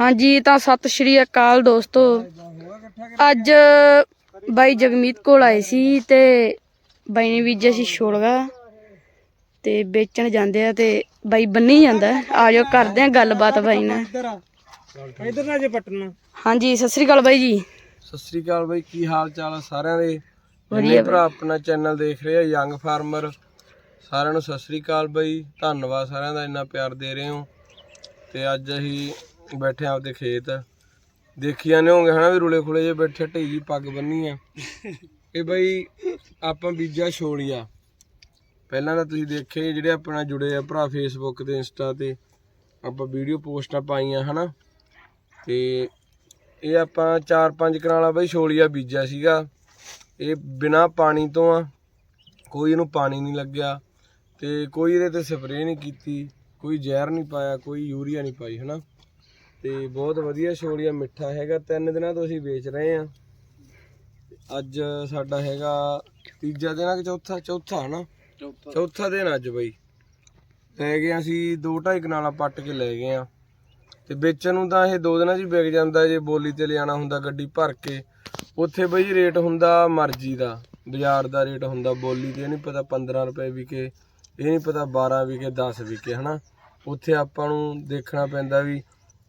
ਹਾਂਜੀ ਤਾਂ ਸਤਿ ਸ਼੍ਰੀ ਅਕਾਲ ਦੋਸਤੋ। ਅੱਜ ਬਾਈ ਜਗਮੀਤ ਕੋਲ ਆਏ ਸੀ ਤੇ ਬਾਈ ਨੇ ਬੀਜਿਆ ਸੀ ਛੋਲਗਾ ਤੇ ਵੇਚਣ ਜਾਂਦੇ ਆ ਤੇ ਬਾਈ ਬੰਨੀ ਜਾਂਦਾ। ਆ ਜਾਓ ਕਰਦੇ ਆ ਗੱਲਬਾਤ ਬਾਈ ਨਾਲ। ਇੱਧਰ ਆ। ਇੱਧਰ ਨਾ ਜੇ ਪਟਨਾ ਹਾਂਜੀ ਸਤਿ ਸ਼੍ਰੀ ਅਕਾਲ ਬਾਈ ਜੀ। ਸਤਿ ਸ੍ਰੀ ਅਕਾਲ ਬਾਈ ਕੀ ਹਾਲ ਚਾਲ ਆ ਸਾਰਿਆਂ ਦੇ? ਵਧੀਆ ਭਰਾ ਆਪਣਾ ਚੈਨਲ ਦੇਖ ਰਹੇ ਆ ਯੰਗ ਫਾਰਮਰ ਸਾਰਿਆਂ ਨੂੰ ਸਤਿ ਸ੍ਰੀ ਅਕਾਲ ਬਾਈ। ਧੰਨਵਾਦ ਸਾਰਿਆਂ ਦਾ ਇੰਨਾ ਪਿਆਰ ਦੇ ਰਹੇ ਹੋ। ਤੇ ਅੱਜ ਅਸੀਂ ਬੈਠੇ ਆਂ ਆਪਦੇ ਖੇਤ। ਦੇਖੀ ਜਾਂਦੇ ਹੋਗੇ ਹਨਾ ਵੀ ਰੁਲੇ ਖੁਲੇ ਜੇ ਬੈਠੇ ਢਈ ਜੀ ਪੱਗ ਬੰਨੀ ਆ ਇਹ ਬਈ ਆਪਾਂ ਬੀਜਾ ਛੋਲੀਆ। ਪਹਿਲਾਂ ਤਾਂ ਤੁਸੀਂ ਦੇਖੇ ਜਿਹੜੇ ਆਪਣਾ ਜੁੜੇ ਆ ਭਰਾ ਫੇਸਬੁੱਕ ਤੇ ਇੰਸਟਾ ਤੇ। ਆਪਾਂ ਵੀਡੀਓ ਪੋਸਟਾਂ ਪਾਈਆਂ ਹਨਾ। ਤੇ ਇਹ ਆਪਾਂ 4-5 ਕਨਾਲਾ ਬਈ ਛੋਲੀਆ ਬੀਜਿਆ ਸੀਗਾ। ਇਹ ਬਿਨਾ ਪਾਣੀ ਤੋਂ ਆ। ਕੋਈ ਇਹਨੂੰ ਪਾਣੀ ਨਹੀਂ ਲੱਗਿਆ। ਤੇ ਕੋਈ ਇਹਦੇ ਤੇ ਸਪਰੇਅ ਨਹੀਂ ਕੀਤੀ। ਕੋਈ ਜ਼ਹਿਰ ਨਹੀਂ ਪਾਇਆ, ਕੋਈ ਯੂਰੀਆ ਨਹੀਂ ਪਾਈ ਹਨਾ। ਤੇ ਬਹੁਤ ਵਧੀਆ ਛੋਲੀਆ ਮਿੱਠਾ ਹੈਗਾ। ਤਿੰਨ ਦਿਨਾਂ ਤੋਂ ਅਸੀਂ ਵੇਚ ਰਹੇ ਆ ਅੱਜ ਸਾਡਾ ਹੈਗਾ ਤੀਜਾ ਦਿਨ ਆ ਕਿ ਚੌਥਾ? ਚੌਥਾ ਹਨਾ? ਚੌਥਾ। ਦਿਨ ਅੱਜ ਬਈ। ਲੈ ਗਏ ਅਸੀਂ 2.5 ਕਨਾਲਾ ਪੱਟ ਕੇ ਲੈ ਗਏ ਆ ਤੇ ਵੇਚਣ ਨੂੰ ਤਾਂ ਇਹ ਦੋ ਦਿਨਾਂ 'ਚ ਹੀ ਵਿਕ ਜਾਂਦਾ ਜੇ ਬੋਲੀ ਤੇ ਲਿਆਣਾ ਹੁੰਦਾ ਗੱਡੀ ਭਰ ਕੇ। ਉੱਥੇ ਬਈ ਰੇਟ ਹੁੰਦਾ ਮਰਜ਼ੀ ਦਾ। ਬਾਜ਼ਾਰ ਦਾ ਰੇਟ ਹੁੰਦਾ। ਬੋਲੀ ਤੇ ਨਹੀਂ ਪਤਾ 15 ਰੁਪਏ ਵਿਕੇ ਇਹ ਨਹੀਂ ਪਤਾ 12 ਵਿਕੇ 10 ਵਿਕੇ ਹਨਾ। ਉੱਥੇ ਆਪਾਂ ਨੂੰ ਦੇਖਣਾ ਪੈਂਦਾ ਵੀ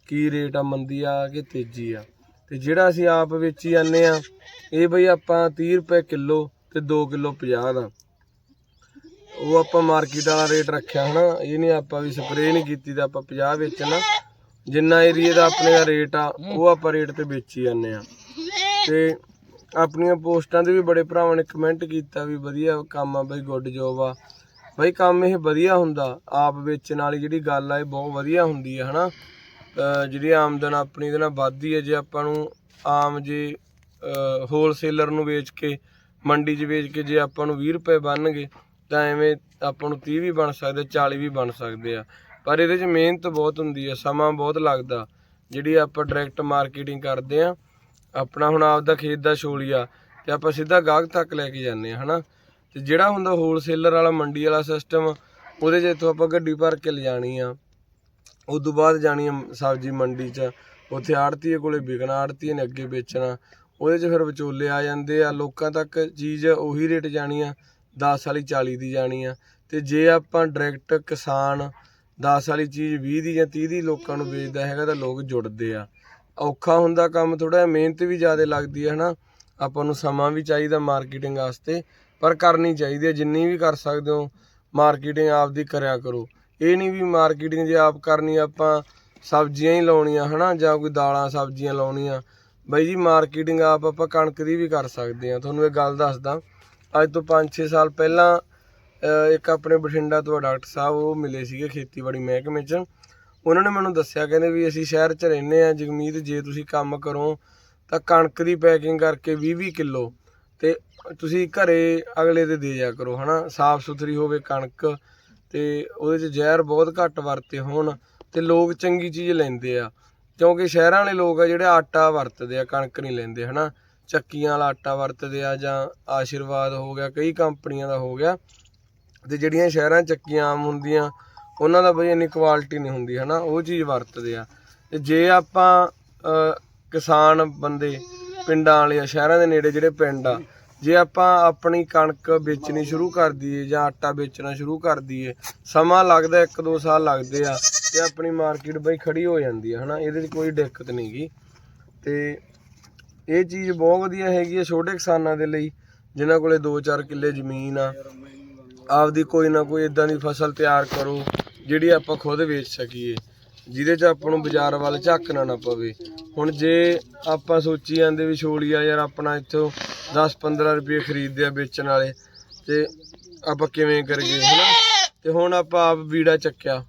ਕੀ ਰੇਟ ਆ, ਮੰਦੀ ਆ ਕਿ ਤੇਜ਼ੀ ਆ? ਤੇ ਜਿਹੜਾ ਅਸੀਂ ਆਪ ਵੇਚੀ ਜਾਂਦੇ ਆ, ਇਹ ਬਈ ਆਪਾਂ 30 ਰੁਪਏ ਕਿਲੋ ਤੇ 2 ਕਿਲੋ 50 ਦਾ। ਉਹ ਆਪਾਂ ਮਾਰਕੀਟ ਵਾਲਾ ਰੇਟ ਰੱਖਿਆ ਹਨਾ, ਇਹ ਨਹੀਂ ਆਪਾਂ ਵੀ ਸਪਰੇਅ ਨਹੀਂ ਕੀਤੀ ਤਾਂ ਆਪਾਂ 50 ਵੇਚਣਾ। ਜਿੰਨਾ ਏਰੀਏ ਦਾ ਆਪਣੇ ਦਾ ਰੇਟ ਆ, ਉਹ ਆਪਾਂ ਰੇਟ ਤੇ ਵੇਚੀ ਜਾਂਦੇ ਆ। ਤੇ ਆਪਣੀਆਂ ਪੋਸਟਾਂ ਤੇ ਵੀ ਬੜੇ ਭਰਾਵਾਂ ਨੇ ਕਮੈਂਟ ਕੀਤਾ ਵੀ ਵਧੀਆ ਕੰਮ ਆ ਬਈ ਗੁੱਡ ਜੋਬ ਆ। ਬਈ ਕੰਮ ਇਹ ਵਧੀਆ ਹੁੰਦਾ, ਆਪ ਵੇਚਣ ਵਾਲੀ ਜਿਹੜੀ ਗੱਲ ਆ, ਇਹ ਬਹੁਤ ਵਧੀਆ ਹੁੰਦੀ ਆ ਹਨਾ। ਅਹ ਜਿਹੜੀ ਆਮਦਨ ਆਪਣੀ ਇਹਦੇ ਨਾਲ ਵੱਧਦੀ ਹੈ, ਜੇ ਆਪਾਂ ਨੂੰ ਆਮ ਜੇ ਹੋਲਸੇਲਰ ਨੂੰ ਵੇਚ ਕੇ, ਮੰਡੀ 'ਚ ਵੇਚ ਕੇ ਜੇ ਆਪਾਂ ਨੂੰ 20 ਰੁਪਏ ਬਣਨਗੇ, ਤਾਂ ਐਵੇਂ ਆਪਾਂ ਨੂੰ 30 ਵੀ ਬਣ ਸਕਦੇ 40 ਵੀ ਬਣ ਸਕਦੇ ਆ। ਪਰ ਇਹਦੇ 'ਚ ਮਿਹਨਤ ਬਹੁਤ ਹੁੰਦੀ ਹੈ, ਸਮਾਂ ਬਹੁਤ ਲੱਗਦਾ। ਜਿਹੜੀ ਆਪਾਂ ਡਾਇਰੈਕਟ ਮਾਰਕੀਟਿੰਗ ਕਰਦੇ ਆ ਆਪਣਾ ਹੁਣ ਆਪਦਾ ਖੇਤ ਦਾ ਛੋਲੀਆ, ਤੇ ਆਪਾਂ ਸਿੱਧਾ ਗਾਹਕ ਤੱਕ ਲੈ ਕੇ ਜਾਂਦੇ ਆ ਹਨਾ? ਤੇ ਜਿਹੜਾ ਹੁੰਦਾ ਹੋਲਸੇਲਰ ਵਾਲਾ, ਮੰਡੀ ਵਾਲਾ ਸਿਸਟਮ ਉਹਦੇ 'ਚ ਇੱਥੋਂ ਆਪਾਂ ਗੱਡੀ ਭਰ ਕੇ ਲਿਜਾਣੀ ਆ। ਉਸ ਤੋਂ ਬਾਅਦ ਜਾਣੀ ਆ ਸਬਜ਼ੀ ਮੰਡੀ 'ਚ, ਉੱਥੇ ਆੜਤੀਏ ਕੋਲ ਵਿਕਣਾ ਆੜ੍ਹਤੀਏ ਨੇ ਅੱਗੇ ਵੇਚਣਾ। ਉਹਦੇ 'ਚ ਫਿਰ ਵਿਚੋਲੇ ਆ ਜਾਂਦੇ ਆ, ਲੋਕਾਂ ਤੱਕ ਚੀਜ਼ ਉਹੀ ਰੇਟ ਜਾਣੀ ਆ, ਦਸ ਵਾਲੀ 40 ਦੀ ਜਾਣੀ ਆ। ਅਤੇ ਜੇ ਆਪਾਂ ਡਾਇਰੈਕਟ ਕਿਸਾਨ ਦਸ ਵਾਲੀ ਚੀਜ਼ 20 ਦੀ ਜਾਂ 30 ਦੀ ਲੋਕਾਂ ਨੂੰ ਵੇਚਦਾ ਹੈਗਾ ਤਾਂ ਲੋਕ ਜੁੜਦੇ ਆ। ਔਖਾ ਹੁੰਦਾ ਕੰਮ ਥੋੜਾ ਮਿਹਨਤ ਵੀ ਜ਼ਿਆਦਾ ਲੱਗਦੀ ਹੈ ਹਨਾ। ਆਪਾਂ ਨੂੰ ਸਮਾਂ ਵੀ ਚਾਹੀਦਾ ਮਾਰਕੀਟਿੰਗ ਵਾਸਤੇ, ਪਰ ਕਰਨੀ ਚਾਹੀਦੀ ਹੈ ਜਿੰਨੀ ਵੀ ਕਰ ਸਕਦੇ ਹੋ ਮਾਰਕੀਟਿੰਗ ਆਪਦੀ ਕਰਿਆ ਕਰੋ। ਇਹ ਨਹੀਂ ਵੀ ਮਾਰਕੀਟਿੰਗ ਜੇ ਆਪ ਕਰਨੀ ਆਪਾਂ ਸਬਜ਼ੀਆਂ ਹੀ ਲਾਉਣੀਆਂ, ਹਨਾ, ਜਾਂ ਕੋਈ ਦਾਲਾਂ ਸਬਜ਼ੀਆਂ ਲਾਉਣੀਆਂ। ਬਾਈ ਜੀ ਮਾਰਕੀਟਿੰਗ ਆਪ ਆਪਾਂ ਕਣਕ ਦੀ ਵੀ ਕਰ ਸਕਦੇ ਆ। ਤੁਹਾਨੂੰ ਇਹ ਗੱਲ ਦੱਸਦਾ, ਅੱਜ ਤੋਂ 5-6 ਸਾਲ ਪਹਿਲਾਂ ਇੱਕ ਆਪਣੇ ਬਠਿੰਡਾ ਤੋਂ ਡਾਕਟਰ ਸਾਹਿਬ, ਉਹ ਮਿਲੇ ਸੀਗੇ ਖੇਤੀਬਾੜੀ ਮਹਿਕਮੇ 'ਚ। ਉਹਨਾਂ ਨੇ ਮੈਨੂੰ ਦੱਸਿਆ, ਕਹਿੰਦੇ ਵੀ ਅਸੀਂ ਸ਼ਹਿਰ 'ਚ ਰਹਿੰਦੇ ਆ, ਜਗਮੀਤ, ਜੇ ਤੁਸੀਂ ਕੰਮ ਕਰੋ, ਤਾਂ ਕਣਕ ਦੀ ਪੈਕਿੰਗ ਕਰਕੇ 20-20 ਕਿਲੋ ਤੇ ਤੁਸੀਂ ਘਰੇ ਅਗਲੇ ਦੇ ਦੇ ਜਾ ਕਰੋ, ਹਨਾ। ਸਾਫ਼ ਸੁਥਰੀ ਹੋਵੇ ਕਣਕ ਅਤੇ ਉਹਦੇ 'ਚ ਜ਼ਹਿਰ ਬਹੁਤ ਘੱਟ ਵਰਤੇ ਹੋਣ ਅਤੇ ਲੋਕ ਚੰਗੀ ਚੀਜ਼ ਲੈਂਦੇ ਆ। ਕਿਉਂਕਿ ਸ਼ਹਿਰਾਂ ਵਾਲੇ ਲੋਕ ਆ ਜਿਹੜੇ ਆਟਾ ਵਰਤਦੇ ਆ, ਕਣਕ ਨਹੀਂ ਲੈਂਦੇ, ਹਨਾ? ਚੱਕੀਆਂ ਵਾਲਾ ਆਟਾ ਵਰਤਦੇ ਆ ਜਾਂ ਆਸ਼ੀਰਵਾਦ ਹੋ ਗਿਆ, ਕਈ ਕੰਪਨੀਆਂ ਦਾ ਹੋ ਗਿਆ ਤੇ ਜਿਹੜੀਆਂ ਸ਼ਹਿਰਾਂ ਚੱਕੀਆਂ ਆਮ ਹੁੰਦੀਆਂ, ਉਹਨਾਂ ਦਾ ਬਈ ਇੰਨੀ ਕੁਆਲਿਟੀ ਨਹੀਂ ਹੁੰਦੀ, ਹਨਾ? ਉਹ ਚੀਜ਼ ਵਰਤਦੇ ਆ। ਤੇ ਜੇ ਆਪਾਂ ਕਿਸਾਨ ਬੰਦੇ ਪਿੰਡਾਂ ਵਾਲੇ ਆ, ਸ਼ਹਿਰਾਂ ਦੇ ਨੇੜੇ ਜਿਹੜੇ ਪਿੰਡ ਆ ਜੇ ਆਪਾਂ ਆਪਣੀ ਕਣਕ ਵੇਚਣੀ ਸ਼ੁਰੂ ਕਰ ਦਈਏ ਜਾਂ ਆਟਾ ਵੇਚਣਾ ਸ਼ੁਰੂ ਕਰ ਦਈਏ, ਸਮਾਂ ਲੱਗਦਾ 1-2 ਸਾਲ ਲੱਗਦੇ ਆ ਤੇ ਆਪਣੀ ਮਾਰਕੀਟ ਬਈ ਖੜੀ ਹੋ ਜਾਂਦੀ ਆ, ਹਨਾ? ਇਹਦੇ 'ਚ ਕੋਈ ਦਿੱਕਤ ਨਹੀਂਗੀ ਤੇ ਇਹ ਚੀਜ਼ ਬਹੁਤ ਵਧੀਆ ਹੈਗੀ ਆ ਛੋਟੇ ਕਿਸਾਨਾਂ ਦੇ ਲਈ, ਜਿਨ੍ਹਾਂ ਕੋਲੇ 2-4 ਕਿੱਲੇ ਜ਼ਮੀਨ ਆ। ਆਪਦੀ ਕੋਈ ਨਾ ਕੋਈ ਇਦਾਂ ਦੀ ਫਸਲ ਤਿਆਰ ਕਰੋ, ਜਿਹੜੀ ਆਪਾਂ ਖੁਦ ਵੇਚ ਸਕੀਏ, ਜਿਹਦੇ 'ਚ ਆਪਾਂ ਨੂੰ ਬਾਜ਼ਾਰ ਵੱਲ ਝਾਕਣਾ ਨਾ ਪਵੇ। ਹੁਣ ਜੇ ਆਪਾਂ ਸੋਚੀ ਜਾਂਦੇ ਵੀ ਛੋਲੀਆ ਯਾਰ ਆਪਣਾ ਇੱਥੋਂ 10-15 ਰੁਪਏ ਖਰੀਦਦੇ ਆ ਵੇਚਣ ਵਾਲੇ ਤੇ ਆਪਾਂ ਕਿਵੇਂ ਕਰੀਏ ਹਨਾ? ਤੇ ਹੁਣ ਆਪਾਂ ਆਪ ਵੀੜਾ ਚੱਕਿਆ।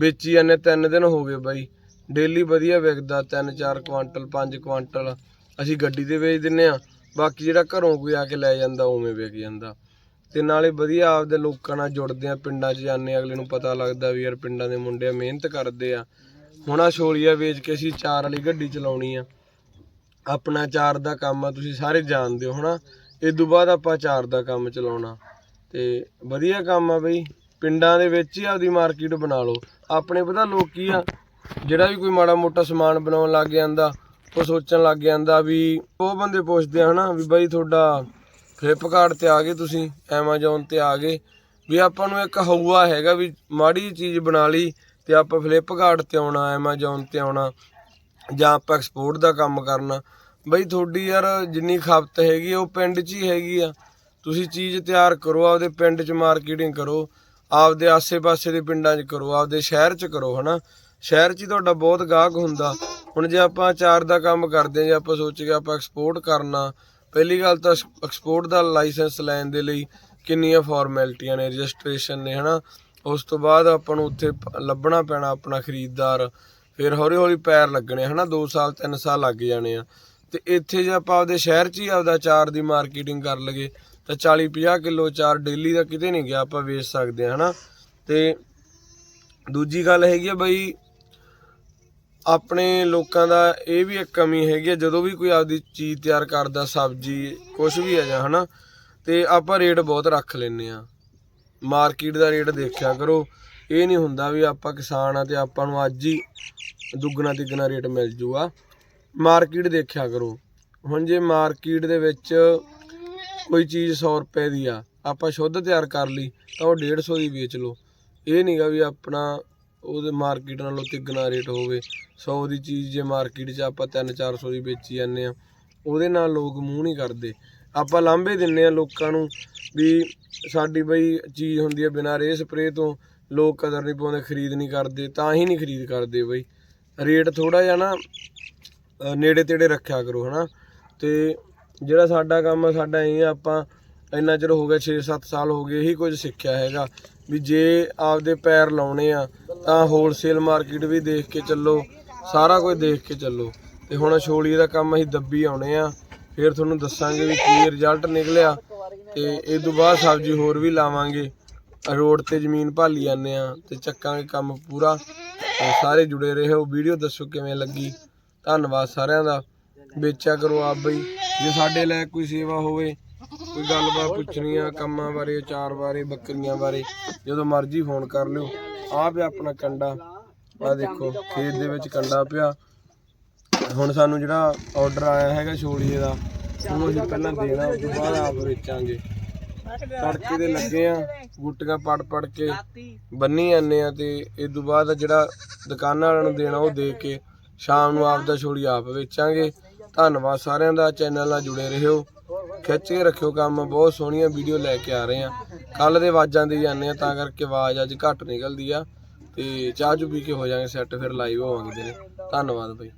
ਵੇਚੀ ਜਾਂਦੇ ਤਿੰਨ ਦਿਨ ਹੋ ਗਏ ਬਾਈ। ਡੇਲੀ ਵਧੀਆ ਵਿਕਦਾ 3-4 ਕੁਆਂਟਲ 5 ਕੁਆਂਟਲ। ਅਸੀਂ ਗੱਡੀ ਤੇ ਵੇਚ ਦਿੰਨੇ ਆ। ਬਾਕੀ ਜਿਹੜਾ ਘਰੋਂ ਕੋਈ ਆ ਕੇ ਲੈ ਜਾਂਦਾ ਉਵੇਂ ਵਿਕ ਜਾਂਦਾ। ਤੇ ਨਾਲੇ ਵਧੀਆ ਆਪਦੇ ਲੋਕਾਂ ਨਾਲ ਜੁੜਦੇ ਆ ਪਿੰਡਾਂ 'ਚ ਜਾਂਦੇ ਆ, ਅਗਲੇ ਨੂੰ ਪਤਾ ਲੱਗਦਾ ਵੀ ਯਾਰ ਪਿੰਡਾਂ ਦੇ ਮੁੰਡੇ ਆ ਮਿਹਨਤ ਕਰਦੇ ਆ। ਹੁਣ ਆ ਛੋਲੀਆ ਵੇਚ ਕੇ ਅਸੀਂ ਚਾਰ ਵਾਲੀ ਗੱਡੀ ਚਲਾਉਣੀ ਆ। ਆਪਣਾ ਚਾਰ ਦਾ ਕੰਮ ਆ, ਤੁਸੀਂ ਸਾਰੇ ਜਾਣਦੇ ਹੋ, ਹਨਾ? ਇਸ ਤੋਂ ਬਾਅਦ ਆਪਾਂ ਚਾਰ ਦਾ ਕੰਮ ਚਲਾਉਣਾ। ਤੇ ਵਧੀਆ ਕੰਮ ਆ ਬਈ। ਪਿੰਡਾਂ ਦੇ ਵਿੱਚ ਹੀ ਆਪਦੀ ਮਾਰਕੀਟ ਬਣਾ ਲਓ। ਆਪਣੇ ਪਤਾ ਲੋਕ ਕੀ ਆ, ਜਿਹੜਾ ਵੀ ਕੋਈ ਮਾੜਾ ਮੋਟਾ ਸਮਾਨ ਬਣਾਉਣ ਲੱਗ ਜਾਂਦਾ, ਉਹ ਸੋਚਣ ਲੱਗ ਜਾਂਦਾ ਵੀ ਉਹ ਬੰਦੇ ਪੁੱਛਦੇ ਆ, ਹਨਾ? ਵੀ ਬਾਈ ਤੁਹਾਡਾ ਫਲਿੱਪਕਾਰਟ ਤੇ ਆ ਗਏ ਤੁਸੀਂ ਐਮਾਜ਼ੋਨ ਤੇ ਆ ਗਏ। ਵੀ ਆਪਾਂ ਨੂੰ ਇੱਕ ਹਊਆ ਹੈਗਾ ਵੀ ਮਾੜੀ ਚੀਜ਼ ਬਣਾ ਲਈ ਤੇ ਆਪਾਂ ਫਲਿੱਪਕਾਰਟ ਤੇ ਆਉਣਾ ਐਮਾਜ਼ੋਨ ਤੇ ਆਉਣਾ। ਜਾਂ ਆਪਾਂ ਐਕਸਪੋਰਟ ਦਾ ਕੰਮ ਕਰਨਾ ਬਈ ਤੁਹਾਡੀ ਯਾਰ ਜਿੰਨੀ ਖਪਤ ਹੈਗੀ ਆ, ਉਹ ਪਿੰਡ 'ਚ ਹੀ ਹੈਗੀ ਆ। ਤੁਸੀਂ ਚੀਜ਼ ਤਿਆਰ ਕਰੋ ਆਪਦੇ ਪਿੰਡ 'ਚ ਮਾਰਕੀਟਿੰਗ ਕਰੋ ਆਪਦੇ ਆਸੇ-ਪਾਸੇ ਦੇ ਪਿੰਡਾਂ 'ਚ ਕਰੋ ਆਪਦੇ ਸ਼ਹਿਰ 'ਚ ਕਰੋ ਹਨਾ? ਸ਼ਹਿਰ 'ਚ ਹੀ ਤੁਹਾਡਾ ਬਹੁਤ ਗਾਹਕ ਹੁੰਦਾ। ਹੁਣ ਜੇ ਆਪਾਂ ਅਚਾਰ ਦਾ ਕੰਮ ਕਰਦੇ ਹਾਂ ਜੇ ਆਪਾਂ ਸੋਚ ਕੇ ਆਪਾਂ ਐਕਸਪੋਰਟ ਕਰਨਾ ਪਹਿਲੀ ਗੱਲ ਤਾਂ ਐਕਸਪੋਰਟ ਦਾ ਲਾਇਸੈਂਸ ਲੈਣ ਦੇ ਲਈ ਕਿੰਨੀਆਂ ਫਾਰਮੈਲਿਟੀਆਂ ਨੇ ਰਜਿਸਟ੍ਰੇਸ਼ਨ ਨੇ ਹਨਾ? ਉਸ ਤੋਂ ਬਾਅਦ ਆਪਾਂ ਨੂੰ ਉੱਥੇ ਲੱਭਣਾ ਪੈਣਾ ਆਪਣਾ ਖਰੀਦਦਾਰ। ਫਿਰ ਹੌਲੀ ਹੌਲੀ ਪੈਰ ਲੱਗਣੇ ਹਨਾ 2 ਸਾਲ 3 ਸਾਲ ਲੱਗ ਜਾਣੇ ਆ। ਤੇ ਇੱਥੇ ਜੇ ਆਪਾਂ ਆਪਦੇ ਸ਼ਹਿਰ 'ਚ ਹੀ ਆਪਦਾ ਅਚਾਰ ਦੀ ਮਾਰਕੀਟਿੰਗ ਕਰ ਲਗੇ ਤਾਂ 40 50 ਕਿਲੋ ਅਚਾਰ ਡੇਲੀ ਦਾ ਕਿਤੇ ਨਹੀਂ ਗਿਆ, ਆਪਾਂ ਵੇਚ ਸਕਦੇ ਆ, ਹਨਾ। ਤੇ ਦੂਜੀ ਗੱਲ ਹੈਗੀ ਆ ਬਈ, ਆਪਣੇ ਲੋਕਾਂ ਦਾ ਇਹ ਵੀ ਇੱਕ ਕਮੀ ਹੈਗੀ ਆ, ਜਦੋਂ ਵੀ ਕੋਈ ਆਪਦੀ ਚੀਜ਼ ਤਿਆਰ ਕਰਦਾ, ਸਬਜ਼ੀ ਕੁਝ ਵੀ ਹੈ ਜਾਂ, ਹਨਾ, ਤੇ ਆਪਾਂ ਰੇਟ ਬਹੁਤ ਰੱਖ ਲੈਨੇ ਆ। ਮਾਰਕੀਟ ਦਾ ਰੇਟ ਦੇਖਿਆ ਕਰੋ ਇਹ ਨਹੀਂ ਹੁੰਦਾ ਵੀ ਆਪਾਂ ਕਿਸਾਨ ਆ ਤੇ ਆਪਾਂ ਨੂੰ ਅੱਜ ਹੀ ਦੁੱਗਣਾ ਤਿੱਗਣਾ ਰੇਟ ਮਿਲ ਜੂਗਾ। ਮਾਰਕੀਟ ਦੇਖਿਆ ਕਰੋ। ਹੁਣ ਜੇ ਮਾਰਕੀਟ ਦੇ ਵਿੱਚ ਕੋਈ ਚੀਜ਼ 100 ਰੁਪਏ ਦੀ ਆ, ਆਪਾਂ ਸ਼ੁੱਧ ਤਿਆਰ ਕਰ ਲਈ, ਤਾਂ ਉਹ 150 ਦੀ ਵੇਚ ਲਓ। ਇਹ ਨਹੀਂਗਾ ਵੀ ਆਪਣਾ ਉਹਦੇ ਮਾਰਕੀਟ ਨਾਲੋਂ ਤਿੱਗਣਾ ਰੇਟ ਹੋਵੇ। 100 ਦੀ ਚੀਜ਼ ਜੇ ਮਾਰਕੀਟ 'ਚ ਆਪਾਂ 3-400 ਦੀ ਵੇਚੀ ਜਾਂਦੇ ਆ, ਉਹਦੇ ਨਾਲ ਲੋਕ ਮੂੰਹ ਨਹੀਂ ਕਰਦੇ। ਆਪਾਂ ਲਾਂਭੇ ਦਿੰਨੇ ਆ ਲੋਕਾਂ ਨੂੰ ਵੀ ਸਾਡੀ ਬਈ ਚੀਜ਼ ਹੁੰਦੀ ਹੈ ਬਿਨਾਂ ਰੇ ਸਪਰੇ ਤੋਂ ਲੋਕ ਕਦਰ ਨਹੀਂ ਪਾਉਂਦੇ, ਖਰੀਦ ਨਹੀਂ ਕਰਦੇ, ਤਾਂ ਹੀ ਨਹੀਂ ਖਰੀਦ ਕਰਦੇ ਬਈ। ਰੇਟ ਥੋੜਾ ਜਿਹਾ ਨਾ ਨੇੜੇ ਤੇੜੇ ਰੱਖਿਆ ਕਰੋ, ਹਨਾ। ਤੇ ਜਿਹੜਾ ਸਾਡਾ ਕੰਮ ਸਾਡਾ ਇਹ ਆਪਾਂ ਇੰਨਾ ਚਿਰ ਹੋ ਗਿਆ 6-7 ਸਾਲ ਹੋ ਗਏ, ਇਹੀ ਕੁਝ ਸਿੱਖਿਆ ਹੈਗਾ ਵੀ ਜੇ ਆਪਦੇ ਪੈਰ ਲਾਉਣੇ ਆ, ਤਾਂ ਹੋਲਸੇਲ ਮਾਰਕੀਟ ਵੀ ਦੇਖ ਕੇ ਚੱਲੋ, ਸਾਰਾ ਕੁਝ ਦੇਖ ਕੇ ਚੱਲੋ। ਤੇ ਹੁਣ ਛੋਲੀ ਦਾ ਕੰਮ ਅਸੀਂ ਦੱਬੀ ਆਉਣੇ ਆ, ਫਿਰ ਤੁਹਾਨੂੰ ਦੱਸਾਂਗੇ ਵੀ ਕੀ ਰਿਜ਼ਲਟ ਨਿਕਲਿਆ, ਤੇ ਇਸ ਤੋਂ ਬਾਅਦ ਸਬਜ਼ੀ ਹੋਰ ਵੀ ਲਾਵਾਂਗੇ। ਰੋਡ ਤੇ ਜ਼ਮੀਨ ਭਾਲੀ ਜਾਂਦੇ ਆ ਤੇ ਚੱਕਾਂਗੇ ਕੰਮ ਪੂਰਾ। ਤੇ ਸਾਰੇ ਜੁੜੇ ਰਹੋ। ਵੀਡੀਓ ਦੱਸੋ ਕਿਵੇਂ ਲੱਗੀ? ਧੰਨਵਾਦ ਸਾਰਿਆਂ ਦਾ। ਵੇਚਿਆ ਕਰੋ ਆਪ ਬਈ। ਜੇ ਸਾਡੇ ਲਈ ਕੋਈ ਸੇਵਾ ਹੋਵੇ, ਕੋਈ ਗੱਲਬਾਤ ਪੁੱਛਣੀ ਆ ਕੰਮਾਂ ਬਾਰੇ ਅਚਾਰ ਬਾਰੇ, ਬੱਕਰੀਆਂ ਬਾਰੇ, ਜਦੋਂ ਮਰਜ਼ੀ ਫੋਨ ਕਰ ਲਿਓ। ਆ ਪਿਆ ਆਪਣਾ ਕੰਡਾ। ਆ ਦੇਖੋ, ਖੇਤ ਦੇ ਵਿੱਚ ਕੰਡਾ ਪਿਆ। ਹੁਣ ਸਾਨੂੰ ਜਿਹੜਾ ਆਰਡਰ ਆਇਆ ਹੈਗਾ ਛੋਲੀਏ ਦਾ, ਉਹਨੂੰ ਅਸੀਂ ਪਹਿਲਾਂ ਦੇਣਾ, ਉਸ ਤੋਂ ਬਾਅਦ ਆਪ ਵੇਚਾਂਗੇ। ਤੜਕੇ ਦੇ ਲੱਗੇ ਆ ਗੁੱਟੀਆਂ ਪੜ ਪੜ ਕੇ ਬੰਨੀ ਜਾਂਦੇ ਆ ਤੇ ਇਸ ਤੋਂ ਬਾਅਦ ਜਿਹੜਾ ਦੁਕਾਨਾਂ ਵਾਲਿਆਂ ਨੂੰ ਦੇਣਾ ਉਹ ਦੇ ਕੇ ਸ਼ਾਮ ਨੂੰ ਆਪ ਦਾ ਛੋੜੀ ਆਪ ਵੇਚਾਂਗੇ। ਧੰਨਵਾਦ ਸਾਰਿਆਂ ਦਾ, ਚੈਨਲ ਨਾਲ ਜੁੜੇ ਰਹੋ। ਖਿੱਚ ਕੇ ਰੱਖਿਓ ਕੰਮ, ਬਹੁਤ ਸੋਹਣੀਆਂ ਵੀਡੀਓ ਲੈ ਕੇ ਆ ਰਹੇ ਆ। ਕੱਲ ਦੇ ਆਵਾਜ਼ਾਂ ਦੇ ਜਾਂਦੇ ਆ, ਤਾਂ ਕਰਕੇ ਆਵਾਜ਼ ਅੱਜ ਘੱਟ ਨਿਕਲਦੀ ਆ। ਤੇ ਚਾਹ ਚੁ ਪੀ ਕੇ ਹੋ ਜਾਾਂਗੇ, ਸੈੱਟ ਫਿਰ ਲਾਈਵ ਹੋਵਾਂਗੇ ਦਿਨੇ ਧੰਨਵਾਦ ਬਈ।